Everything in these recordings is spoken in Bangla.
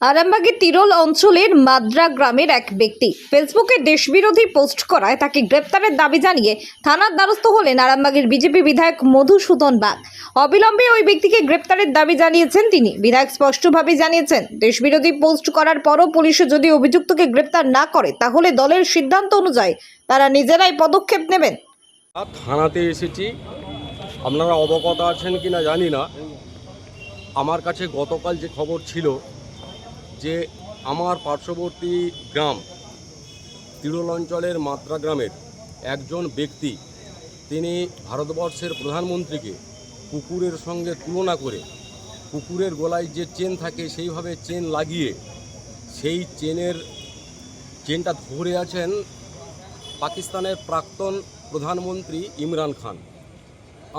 আরামবাগের তিরোল অঞ্চলের মাদ্রা গ্রামের এক ব্যক্তি ফেসবুকে দেশবিরোধী পোস্ট করায় তাকে গ্রেপ্তারের দাবি জানিয়ে থানার দ্বারস্থ হলেন আরামবাগের বিজেপি বিধায়ক মধুসূদন বাগ। অবিলম্বে ওই ব্যক্তিকে গ্রেপ্তারের দাবি জানিয়েছেন তিনি। বিধায়ক স্পষ্টভাবে জানিয়েছেন, দেশবিরোধী পোস্ট করার পরও পুলিশ যদি অভিযুক্তকে গ্রেপ্তার না করে, তাহলে দলের সিদ্ধান্ত অনুযায়ী তারা নিজেরাই পদক্ষেপ নেবেন। থানাতে এসেছি। আপনারা অবগত আছেন কি না জানি না। আমার কাছে গতকাল যে খবর ছিল যে আমার পার্শ্ববর্তী গ্রাম তিরুল অঞ্চলের মাত্রা গ্রামের একজন ব্যক্তি, তিনি ভারতবর্ষের প্রধানমন্ত্রীকে কুকুরের সঙ্গে তুলনা করে, কুকুরের গলায় যে চেন থাকে সেইভাবে চেন লাগিয়ে, সেই চেনের চেনটা ধরে আছেন পাকিস্তানের প্রাক্তন প্রধানমন্ত্রী ইমরান খান।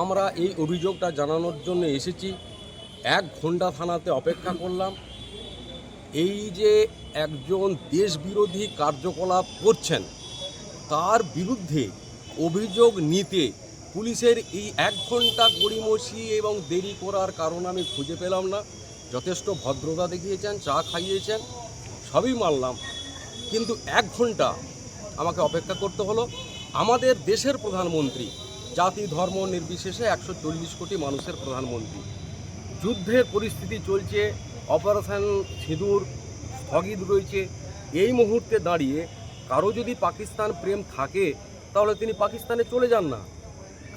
আমরা এই অভিযোগটা জানানোর জন্য এসেছি। এক ঘণ্টা থানাতে অপেক্ষা করলাম। এই যে একজন দেশবিরোধী কার্যকলাপ করছেন, তার বিরুদ্ধে অভিযোগ নিতে পুলিশের এই এক ঘণ্টা গড়িমসি এবং দেরি করার কারণ আমি খুঁজে পেলাম না। যথেষ্ট ভদ্রতা দেখিয়েছেন, চা খাইয়েছেন, সবই মানলাম। কিন্তু এক ঘণ্টা আমাকে অপেক্ষা করতে হলো। আমাদের দেশের প্রধানমন্ত্রী, জাতি, ধর্ম নির্বিশেষে একশো চল্লিশ কোটি মানুষের প্রধানমন্ত্রী। যুদ্ধের পরিস্থিতি চলছে অপারেশন সিঁদুর স্থগিত রয়েছে। এই মুহূর্তে দাঁড়িয়ে কারও যদি পাকিস্তান প্রেম থাকে, তাহলে তিনি পাকিস্তানে চলে যান না।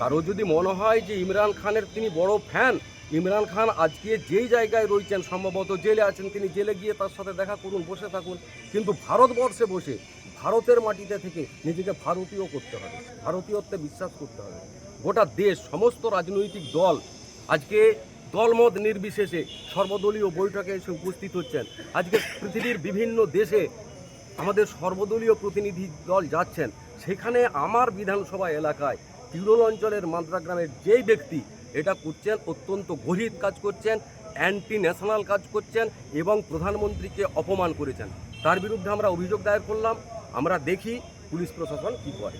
কারও যদি মনে হয় যে ইমরান খানের তিনি বড় ফ্যান ইমরান খান আজকে যেই জায়গায় রয়েছেন, সম্ভবত জেলে আছেন, তিনি জেলে গিয়ে তার সাথে দেখা করুন, বসে থাকুন। কিন্তু ভারতবর্ষে বসে ভারতের মাটিতে থেকে নিজেকে ভারতীয় করতে হবে, ভারতীয়ত্বে বিশ্বাস করতে হবে। গোটা দেশ, সমস্ত রাজনৈতিক দল আজকে দলমত নির্বিশেষে সর্বদলীয় বৈঠকে এসে উপস্থিত হচ্ছেন। আজকে পৃথিবীর বিভিন্ন দেশে আমাদের সর্বদলীয় প্রতিনিধি দল যাচ্ছেন। সেখানে আমার বিধানসভা এলাকায় তিরুল অঞ্চলের মাদ্রা গ্রামের যেই ব্যক্তি, এটা করছেন, অত্যন্ত গভীর কাজ করছেন অ্যান্টি ন্যাশনাল কাজ করছেন এবং প্রধানমন্ত্রীকে অপমান করেছেন। তার বিরুদ্ধে আমরা অভিযোগ দায়ের করলাম। আমরা দেখি পুলিশ প্রশাসন কী করে।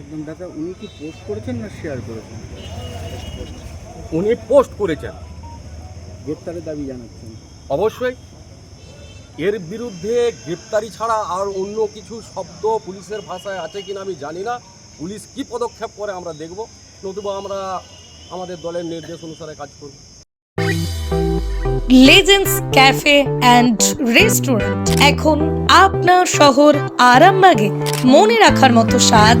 একদম, দাদা, উনি কি পোস্ট করেছেন না শেয়ার করেছেন? উনি পোস্ট করেছেন। গ্রেপ্তারের দাবি জানাচ্ছেন। অবশ্যই। এর বিরুদ্ধে গ্রেপ্তারি ছাড়া আর অন্য কিছু শব্দ পুলিশের ভাষায় আছে কিনা আমি জানি না। পুলিশ কি পদক্ষেপ করে আমরা দেখব। নতুবা আমরা আমাদের দলের নির্দেশ অনুসারে কাজ করব। লেজেন্ডস ক্যাফে অ্যান্ড রেস্টুরেন্ট এখন আপনার শহর আরামবাগে মনে রাখার মতো সাজ